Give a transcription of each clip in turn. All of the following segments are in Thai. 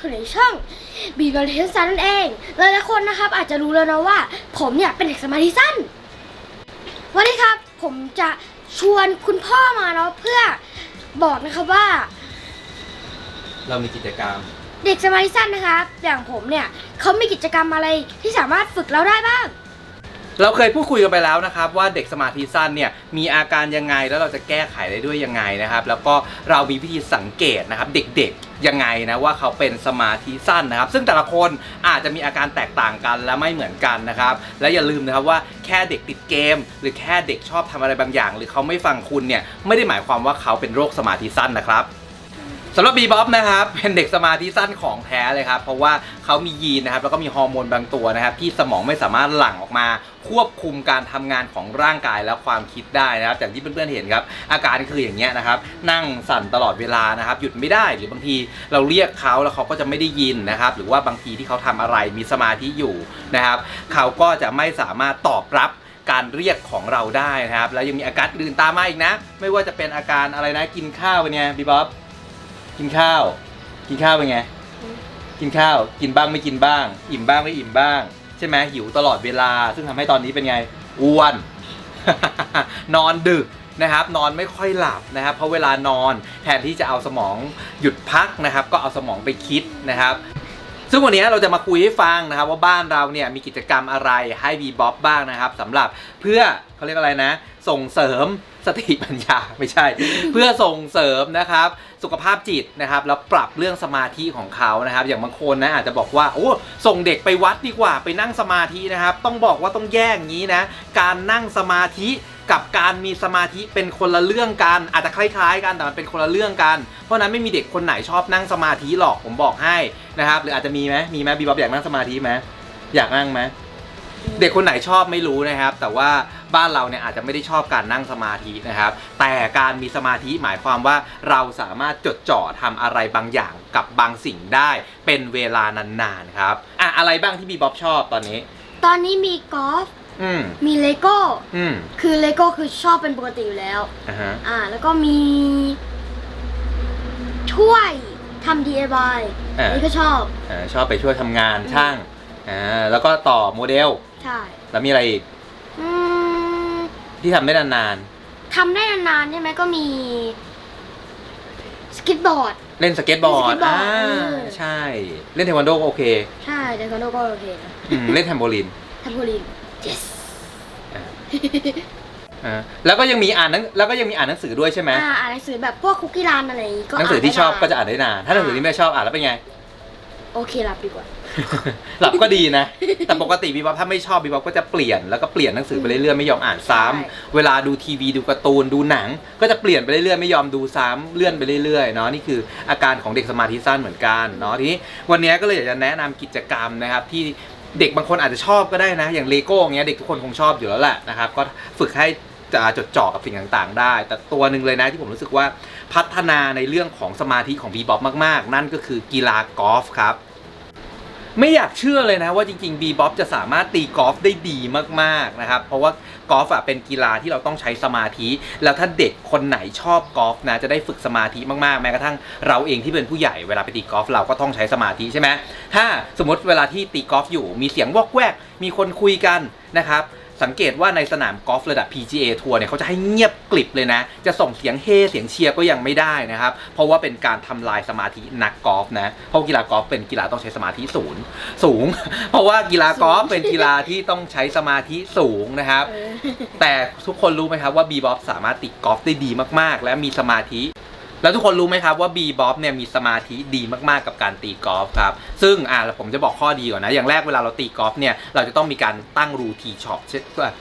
อยู่ในช่องบีบอลเทสซันนั่นเองหลายๆคนนะครับ อาจจะรู้แล้วนะว่า ผมเนี่ยเป็นเด็กสมาธิสั้น วันนี้ครับ ผมจะชวนคุณพ่อมาเนาะเพื่อบอกนะครับว่า เรามีกิจกรรม เด็กสมาธิสั้นนะครับ อย่างผมเนี่ยเขามีกิจกรรมอะไรที่สามารถฝึกเราได้บ้าง เราเคยพูดคุยกันไปแล้วนะครับว่าเด็กสมาธิสั้นเนี่ยมีอาการยังไงแล้วเราจะแก้ไขได้ด้วยยังไงนะครับ แล้วก็เรามีวิธีสังเกตนะครับเด็กๆยังไงนะว่าเขาเป็นสมาธิสั้นนะครับ ซึ่งแต่ละคนอาจจะมีอาการแตกต่างกันและไม่เหมือนกันนะครับ และอย่าลืมนะครับว่าแค่เด็กติดเกม หรือแค่เด็กชอบทำอะไรบางอย่าง หรือเขาไม่ฟังคุณเนี่ยไม่ได้หมายความว่าเขาเป็นโรคสมาธิสั้นนะครับ สำหรับบีบ๊อบนะครับเป็นเด็กสมาธิสั้นของแท้เลยครับ เพราะว่าเขามียีนนะครับแล้วก็มีฮอร์โมนบางตัวนะครับ ที่สมองไม่สามารถหลั่งออกมา ควบคุมการทำงานของร่างกายและความคิดได้นะครับอย่างที่เพื่อนๆเห็นครับ อาการคืออย่างเงี้ยนะครับ นั่งสั่นตลอดเวลานะครับ หยุดไม่ได้หรือบางทีเราเรียกเขาแล้วเขาก็จะไม่ได้ยินนะครับ หรือว่าบางทีที่เขาทำอะไรมีสมาธิอยู่นะครับ เขาก็จะไม่สามารถตอบรับการเรียกของเราได้นะครับ แล้วยังมีอาการอื่นตามมาอีกนะ ไม่ว่าจะเป็นอาการอะไรนะกินข้าวเป็นไงบีบ๊อบ กินข้าว กินข้าวเป็นไง กินข้าว กินบ้างไม่กินบ้าง อิ่มบ้างไม่อิ่มบ้าง ใช่ไหมหิวตลอดเวลา ซึ่งทำให้ตอนนี้เป็นไง อ้วน นอนดึกนะครับ นอนไม่ค่อยหลับนะครับ เพราะเวลานอนแทนที่จะเอาสมองหยุดพักนะครับ ก็เอาสมองไปคิดนะครับ ซึ่งวันนี้เราจะมาคุยให้ฟังนะครับว่าบ้านเราเนี่ยมีกิจกรรมอะไรให้บีบ๊อบบ้างนะครับสำหรับเพื่อเขาเรียกอะไรนะ ส่งเสริมสติปัญญาไม่ใช่ เพื่อส่งเสริมนะครับ สุขภาพจิตนะครับแล้วปรับเรื่องสมาธิของเขานะครับ อย่างบางคนนะอาจจะบอกว่าโอ้ส่งเด็กไปวัดดีกว่าไปนั่งสมาธินะครับ ต้องบอกว่าต้องแยกอย่างนี้นะ การนั่งสมาธิ กับการมีสมาธิเป็นคนละเรื่องกันอาจจะคล้ายๆ กันแต่มันเป็นคนละเรื่องกัน เพราะนั้นไม่มีเด็กคนไหนชอบนั่งสมาธิหรอกผมบอกให้นะครับหรืออาจจะมีไหมมีไหมบีบ๊อบอยากนั่งสมาธิไหมอยากนั่งไหมเด็กคนไหนชอบไม่รู้นะครับ แต่ว่าบ้านเราเนี่ยอาจจะไม่ได้ชอบการนั่งสมาธินะครับ แต่การมีสมาธิหมายความว่าเราสามารถจดจ่อทำอะไรบางอย่างกับบางสิ่งได้เป็นเวลานานๆครับอะอะไรบ้างที่บีบ๊อบชอบตอนนี้ ตอนนี้มีกอล์ฟ อืมมีเลโก้ อืมคือเลโก้คือชอบเป็นปกติอยู่แล้ว อ่าฮะอ่า แล้วก็มีช่วยทำ DIY อ่านี่ก็ชอบ อ่าชอบไปช่วยทำงานช่างอ่าแล้วก็ต่อโมเดล ใช่ แล้วมีอะไรอีกอืมที่ทำได้นานทำได้นานๆใช่ไหมก็มีสเก็ตบอร์ด ๆเล่นสเก็ตบอร์ดเล่นสเก็ตบอร์ดอ่าเออ ใช่ เล่นเทควันโดก็โอเคใช่แต่ก็ก็โอเคนะอืมเล่นแทมโบลิน ทำโพลีน yes อ่าแล้วก็ยังมีอ่านหนังแล้วก็ยังมีอ่านหนังสือด้วยใช่ไหมอ่าอ่านหนังสือแบบพวกคุกกี้รันอะไรอย่างงี้ก็หนังสือที่ชอบก็จะอ่านอ่านได้นานถ้าหนังสือที่ไม่ชอบอ่านแล้วเป็นไง โอเคหลับดีกว่า หลับก็ดีนะ แต่ปกติบีบ๊อบถ้าไม่ชอบบีบ๊อบก็จะเปลี่ยนแล้วก็เปลี่ยนหนังสือไปเรื่อยๆไม่ยอมอ่านซ้ำใช่เวลาดูทีวีดูการ์ตูนดูหนัง ก็จะเปลี่ยนไปเรื่อยๆไม่ยอมดูซ้ำเลื่อนไปเรื่อยๆเนาะนี่คืออาการของเด็กสมาธิสั้นเหมือนกันเนาะทีนี้วันนี้ก็เลยอยากจะแนะนำกิจกรรมนะครับที่ เด็กบางคนอาจจะชอบก็ได้นะ อย่างเลโก้เงี้ยเด็กทุกคนคงชอบอยู่แล้วแหละนะครับ ก็ฝึกให้จะจดจ่อกับสิ่งต่างๆ ได้ แต่ตัวหนึ่งเลยนะที่ผมรู้สึกว่าพัฒนาในเรื่องของสมาธิของบีบ๊อบมากๆ นั่นก็คือกีฬากอล์ฟครับ ไม่อยากเชื่อเลยนะว่าจริงๆบีบ๊อบจะสามารถตีกอล์ฟได้ดีมากๆนะครับ เพราะว่ากอล์ฟอะเป็นกีฬาที่เราต้องใช้สมาธิ แล้วถ้าเด็กคนไหนชอบกอล์ฟนะจะได้ฝึกสมาธิมากๆ แม้กระทั่งเราเองที่เป็นผู้ใหญ่เวลาไปตีกอล์ฟเราก็ต้องใช้สมาธิใช่ไหมถ้าสมมติเวลาที่ตีกอล์ฟอยู่มีเสียงวอกแวกมีคนคุยกันนะครับ สังเกตว่าในสนามกอล์ฟระดับ PGA ทัวร์เนี่ยเขาจะให้เงียบกลิบเลยนะ จะส่งเสียงเฮเสียงเชียร์ก็ยังไม่ได้นะครับ เพราะว่าเป็นการทำลายสมาธินักกอล์ฟนะ เพราะกีฬากอล์ฟเป็นกีฬาต้องใช้สมาธิสูงสูง เพราะว่ากีฬากอล์ฟเป็นกีฬาที่ต้องใช้สมาธิสูงนะครับเออแต่ทุกคนรู้ไหมครับว่าบีบ๊อบสามารถติดกอล์ฟได้ดีมากๆ และมีสมาธิ แล้วทุกคนรู้ไหมครับว่าบีบ๊อบเนี่ยมีสมาธิดีมากๆกับการตีกอล์ฟครับ ซึ่งอ่าผมจะบอกข้อดีก่อนนะ อย่างแรกเวลาเราตีกอล์ฟเนี่ย เราจะต้องมีการตั้งรูทีช็อปใช่ป่ะ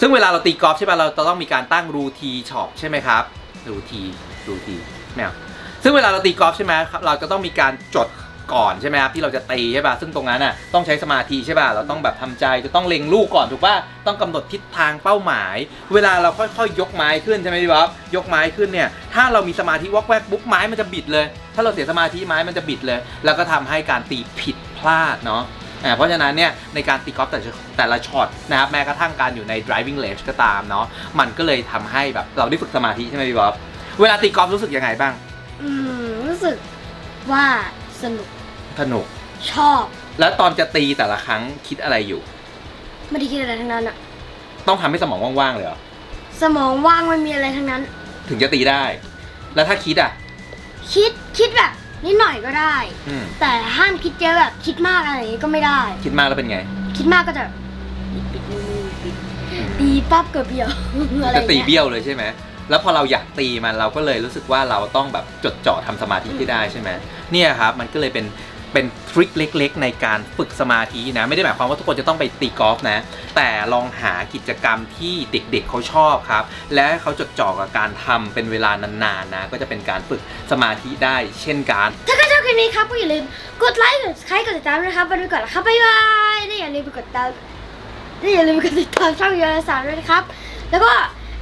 ซึ่งเวลาเราตีกอล์ฟใช่ป่ะเราจะต้องมีการตั้งรูทีช็อปใช่ไหมครับรูทีรูทีไม่เอาซึ่งเวลาเราตีกอล์ฟใช่ไหมครับเราจะต้องมีการจด ก่อนใช่ไหมครับที่เราจะตีใช่ป่ะซึ่งตรงนั้นน่ะต้องใช้สมาธิใช่ป่ะเราต้องแบบทำใจจะต้องเล็งลูกก่อนถูกป่ะต้องกำหนดทิศทางเป้าหมาย เวลาเราค่อยๆ ยกไม้ขึ้นใช่ไหมพี่บ๊อบยกไม้ขึ้นเนี่ยถ้าเรามีสมาธิวอกแวกปุ๊บไม้มันจะบิดเลย ถ้าเราเสียสมาธิไม้มันจะบิดเลย แล้วก็ทำให้การตีผิดพลาดเนาะเพราะฉะนั้นเนี่ยในการตีกอล์ฟแต่แต่ละช็อตนะครับแม้กระทั่งการอยู่ใน driving range ก็ตามเนาะมันก็เลยทำให้แบบเราได้ฝึกสมาธิใช่ไหมพี่บ๊อบเวลาตีกอล์ฟรู้สึกยังไงบ้าง อืมรู้สึกว่า สนุกสนุก ชอบ แล้วตอนจะตีแต่ละครั้งคิดอะไรอยู่ ไม่ได้คิดอะไรทั้งนั้นอะต้องทำให้สมองว่างๆเลยเหรอ สมองว่างไม่มีอะไรทั้งนั้น ถึงจะตีได้ แล้วถ้าคิดอะ คิดคิดแบบนิดหน่อยก็ได้ อืม แต่ห้ามคิดเยอะแบบคิดมากอะไรอย่างงี้ก็ไม่ได้ คิดมากแล้วเป็นไง คิดมากก็จะปิดมือปิดตีปั๊บเกิดเบี้ยว อะไรอจะย่างตีเงี้ยเบี้ยวเลยใช่ไหม แล้วพอเราอยากตีมันเราก็เลยรู้สึกว่าเราต้องแบบจดจ่อทำสมาธิให้ได้ใช่ไหมเนี่ยครับมันก็เลยเป็นเป็นทริคเล็ก ๆ ในการฝึกสมาธินะ ไม่ได้หมายความว่าทุกคนจะต้องไปตีกอล์ฟนะ แต่ลองหากิจกรรมที่เด็กๆเขาชอบครับ และเขาจดจ่อกับการทำเป็นเวลานานๆนะ ก็จะเป็นการฝึกสมาธิได้เช่นกัน ถ้าใครชอบคลิปนี้ครับก็อย่าลืมกดไลค์กดใครกดติดตามนะครับไปดูก่อนนะครับบ๊ายบายและอย่าลืมกดติดตามและอย่าลืมกดติดตามช่องยูนสารด้วยนะครับ แล้วก็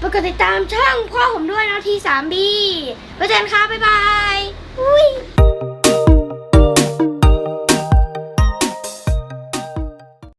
ปกดติดตามช่องพ่อผมด้วยนะทีสามบีไว้เจอกันครับบ๊ายบาย อุ้ย